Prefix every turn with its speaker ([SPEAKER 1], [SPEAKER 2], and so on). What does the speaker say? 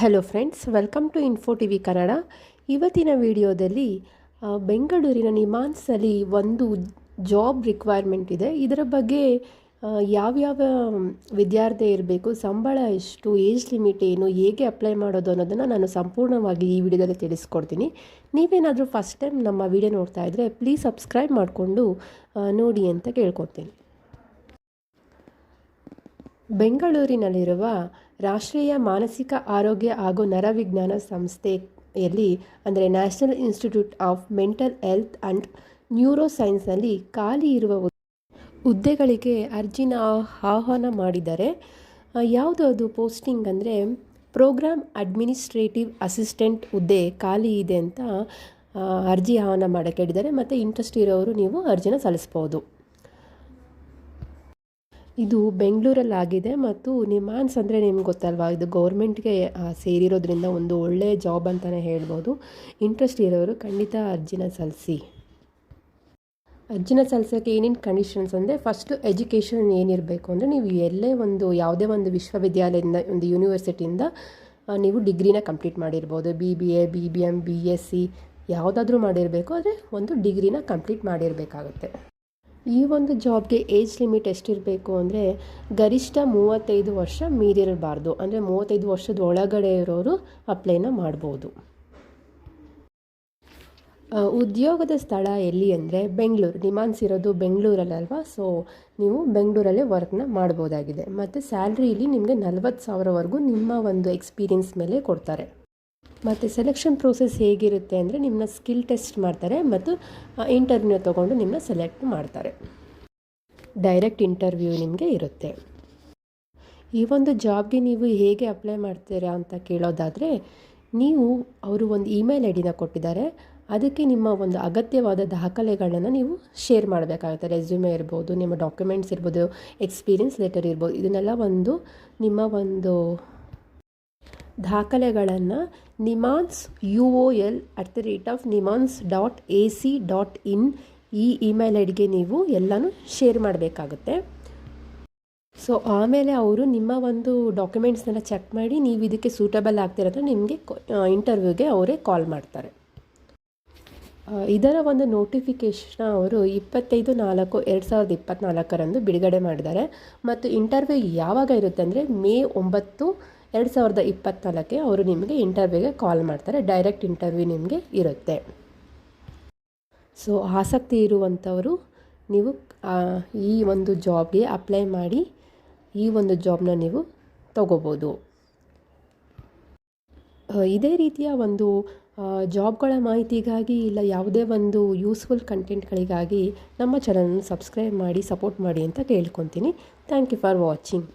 [SPEAKER 1] Hello friends welcome to info T V Kannada ಇವತ್ತಿನ ವಿಡಿಯೋದಲ್ಲಿ ಬೆಂಗಳೂರಿನ ನಿಮಾನ್ಸಲ್ಲಿ ಒಂದು ಜಾಬ್ ರಿಕ್ವೈರ್ಮೆಂಟ್ ಇದೆ. ಇದರ ಬಗ್ಗೆ ಯಾವ್ಯಾವ ವಿದ್ಯಾರ್ಥಿ ಇರಬೇಕು, ಸಂಬಳ ಎಷ್ಟು ಏಜ್ ಲಿಮಿಟ್ ಏನು, ಹೇಗೆ ಅಪ್ಲೈ ಮಾಡೋದು ಅನ್ನೋದನ್ನು ನಾನು ಸಂಪೂರ್ಣವಾಗಿ ಈ ವಿಡಿಯೋದಲ್ಲಿ ತಿಳಿಸ್ಕೊಡ್ತೀನಿ. ನೀವೇನಾದರೂ ಫಸ್ಟ್ ಟೈಮ್ ನಮ್ಮ ವಿಡಿಯೋ ನೋಡ್ತಾ ಇದ್ದರೆ ಪ್ಲೀಸ್ ಸಬ್ಸ್ಕ್ರೈಬ್ ಮಾಡಿಕೊಂಡು ನೋಡಿ ಅಂತ ಕೇಳ್ಕೊತೀನಿ ಬೆಂಗಳೂರಿನಲ್ಲಿರುವ ರಾಷ್ಟ್ರೀಯ ಮಾನಸಿಕ ಆರೋಗ್ಯ ಹಾಗೂ ನರವಿಜ್ಞಾನ ಸಂಸ್ಥೆಯಲ್ಲಿ, ಅಂದರೆ National Institute of Mental Health and Neuro ಸೈನ್ಸ್ನಲ್ಲಿ ಖಾಲಿ ಇರುವ ಹುದ್- ಹುದ್ದೆಗಳಿಗೆ ಅರ್ಜಿನ ಆಹ್ವಾನ ಮಾಡಿದರೆ ಯಾವುದಾದ್ರು ಪೋಸ್ಟಿಂಗ್ ಅಂದರೆ ಪ್ರೋಗ್ರಾಮ್ ಅಡ್ಮಿನಿಸ್ಟ್ರೇಟಿವ್ ಅಸಿಸ್ಟೆಂಟ್ ಹುದ್ದೆ ಖಾಲಿ ಇದೆ ಅಂತ ಅರ್ಜಿ ಆಹ್ವಾನ ಮಾಡೋಕ್ಕೆ ಹೇಳಿದ್ದಾರೆ. ಮತ್ತು ಇಂಟ್ರೆಸ್ಟ್ ಇರೋರು ನೀವು ಅರ್ಜಿನ ಸಲ್ಲಿಸ್ಬೋದು. ಇದು ಬೆಂಗಳೂರಲ್ಲಾಗಿದೆ ಮತ್ತು ನಿಮಾನ್ಸ್ ಅಂದರೆ ನಿಮ್ಗೆ ಗೊತ್ತಲ್ವಾ? ಇದು ಗೌರ್ಮೆಂಟ್ಗೆ ಸೇರಿರೋದ್ರಿಂದ ಒಂದು ಒಳ್ಳೆಯ ಜಾಬ್ ಅಂತಲೇ ಹೇಳ್ಬೋದು. ಇಂಟ್ರೆಸ್ಟ್ ಇರೋರು ಖಂಡಿತ ಅರ್ಜಿನ ಸಲ್ಲಿಸಿ. ಅರ್ಜಿನ ಸಲ್ಲಿಸೋಕ್ಕೆ ಏನೇನು ಕಂಡೀಷನ್ಸ್ ಅಂದರೆ ಫಸ್ಟು ಎಜುಕೇಷನ್ ಏನಿರಬೇಕು ಅಂದರೆ ನೀವು ಎಲ್ಲೇ ಒಂದು, ಯಾವುದೇ ಒಂದು ವಿಶ್ವವಿದ್ಯಾಲಯದಿಂದ, ಒಂದು ಯೂನಿವರ್ಸಿಟಿಯಿಂದ ನೀವು ಡಿಗ್ರಿನ ಕಂಪ್ಲೀಟ್ ಮಾಡಿರ್ಬೋದು. B B A B B M B S C ಯಾವುದಾದ್ರೂ ಮಾಡಿರಬೇಕು. ಆದರೆ ಒಂದು ಡಿಗ್ರಿನ ಕಂಪ್ಲೀಟ್ ಮಾಡಿರಬೇಕಾಗುತ್ತೆ. ಈ ಒಂದು ಜಾಬ್ಗೆ ಏಜ್ ಲಿಮಿಟ್ ಎಷ್ಟಿರಬೇಕು ಅಂದರೆ ಗರಿಷ್ಠ ಮೂವತ್ತೈದು ವರ್ಷ ಮೀರಿರಬಾರ್ದು. ಅಂದರೆ ಮೂವತ್ತೈದು ವರ್ಷದ ಒಳಗಡೆ ಇರೋರು ಅಪ್ಲೈನ ಮಾಡ್ಬೋದು. ಉದ್ಯೋಗದ ಸ್ಥಳ ಎಲ್ಲಿ ಅಂದರೆ ಬೆಂಗಳೂರು. ಡಿಮಾಂಡ್ಸ್ ಇರೋದು ಬೆಂಗಳೂರಲ್ಲಲ್ವಾ ಸೊ ನೀವು ಬೆಂಗಳೂರಲ್ಲೇ ವರ್ಕ್ನ ಮಾಡ್ಬೋದಾಗಿದೆ. ಮತ್ತು ಸ್ಯಾಲ್ರಿಲಿ ನಿಮಗೆ ನಲ್ವತ್ತು ಸಾವಿರವರೆಗೂ ನಿಮ್ಮ ಒಂದು ಎಕ್ಸ್ಪೀರಿಯನ್ಸ್ ಮೇಲೆ ಕೊಡ್ತಾರೆ. ಮತ್ತು ಸೆಲೆಕ್ಷನ್ ಪ್ರೋಸೆಸ್ ಹೇಗಿರುತ್ತೆ ಅಂದರೆ ನಿಮ್ಮನ್ನ ಸ್ಕಿಲ್ ಟೆಸ್ಟ್ ಮಾಡ್ತಾರೆ ಮತ್ತು ಇಂಟರ್ವ್ಯೂ ತೊಗೊಂಡು ನಿಮ್ಮನ್ನ ಸೆಲೆಕ್ಟ್ ಮಾಡ್ತಾರೆ. ಡೈರೆಕ್ಟ್ ಇಂಟರ್ವ್ಯೂ ನಿಮಗೆ ಇರುತ್ತೆ. ಈ ಒಂದು ಜಾಬ್ಗೆ ನೀವು ಹೇಗೆ ಅಪ್ಲೈ ಮಾಡ್ತೀರಾ ಅಂತ ಕೇಳೋದಾದರೆ, ನೀವು ಅವರು ಒಂದು ಇಮೇಲ್ ಐ ಡಿನ ಕೊಟ್ಟಿದ್ದಾರೆ, ಅದಕ್ಕೆ ನಿಮ್ಮ ಒಂದು ಅಗತ್ಯವಾದ ದಾಖಲೆಗಳನ್ನು ನೀವು ಶೇರ್ ಮಾಡಬೇಕಾಗುತ್ತೆ. ರೆಸ್ಯೂಮೆ ಇರ್ಬೋದು, ನಿಮ್ಮ ಡಾಕ್ಯುಮೆಂಟ್ಸ್ ಇರ್ಬೋದು ಎಕ್ಸ್ಪೀರಿಯನ್ಸ್ ಲೆಟರ್ ಇರ್ಬೋದು, ಇದನ್ನೆಲ್ಲ ಒಂದು ನಿಮ್ಮ ಒಂದು ದಾಖಲೆಗಳನ್ನು NIMHANS U O L at the rate of NIMHANS dot A C dot in ಈ ಇಮೇಲ್ ಐಡಿಗೆ ಡಿಗೆ ನೀವು ಎಲ್ಲನೂ ಶೇರ್ ಮಾಡಬೇಕಾಗುತ್ತೆ. ಸೊ, ಆಮೇಲೆ ಅವರು ನಿಮ್ಮ ಒಂದು ಡಾಕ್ಯುಮೆಂಟ್ಸ್ನೆಲ್ಲ ಚೆಕ್ ಮಾಡಿ ನೀವು ಇದಕ್ಕೆ ಸೂಟಬಲ್ ಆಗ್ತಿರೋದ್ರೆ ನಿಮಗೆ ಇಂಟರ್ವ್ಯೂಗೆ ಅವರೇ ಕಾಲ್ ಮಾಡ್ತಾರೆ. ಇದರ ಒಂದು ನೋಟಿಫಿಕೇಷನ್ ಅವರು ಇಪ್ಪತ್ತೈದು ನಾಲ್ಕು ಎರಡು ಸಾವಿರದ ಇಪ್ಪತ್ತ್ನಾಲ್ಕರಂದು ಬಿಡುಗಡೆ ಮಾಡಿದ್ದಾರೆ. ಮತ್ತು ಇಂಟರ್ವ್ಯೂ ಯಾವಾಗ ಇರುತ್ತೆ ಅಂದರೆ ಮೇ ಒಂಬತ್ತು ಎರಡು ಸಾವಿರದ ಇಪ್ಪತ್ತ್ನಾಲ್ಕಕ್ಕೆ ಅವರು ನಿಮಗೆ ಇಂಟರ್ವ್ಯೂಗೆ ಕಾಲ್ ಮಾಡ್ತಾರೆ. ಡೈರೆಕ್ಟ್ ಇಂಟರ್ವ್ಯೂ ನಿಮಗೆ ಇರುತ್ತೆ. ಸೊ, ಆಸಕ್ತಿ ಇರುವಂಥವರು, ನೀವು ಈ ಒಂದು ಜಾಬ್ಗೆ ಅಪ್ಲೈ ಮಾಡಿ, ಈ ಒಂದು ಜಾಬ್ನ ನೀವು ತಗೋಬೋದು. ಇದೇ ರೀತಿಯ ಒಂದು ಜಾಬ್ಗಳ ಮಾಹಿತಿಗಾಗಿ ಇಲ್ಲ, ಯಾವುದೇ ಒಂದು ಯೂಸ್ಫುಲ್ ಕಂಟೆಂಟ್ಗಳಿಗಾಗಿ ನಮ್ಮ ಚಾನಲನ್ನು ಸಬ್ಸ್ಕ್ರೈಬ್ ಮಾಡಿ, ಸಪೋರ್ಟ್ ಮಾಡಿ ಅಂತ ಕೇಳ್ಕೊತೀನಿ. Thank you for watching.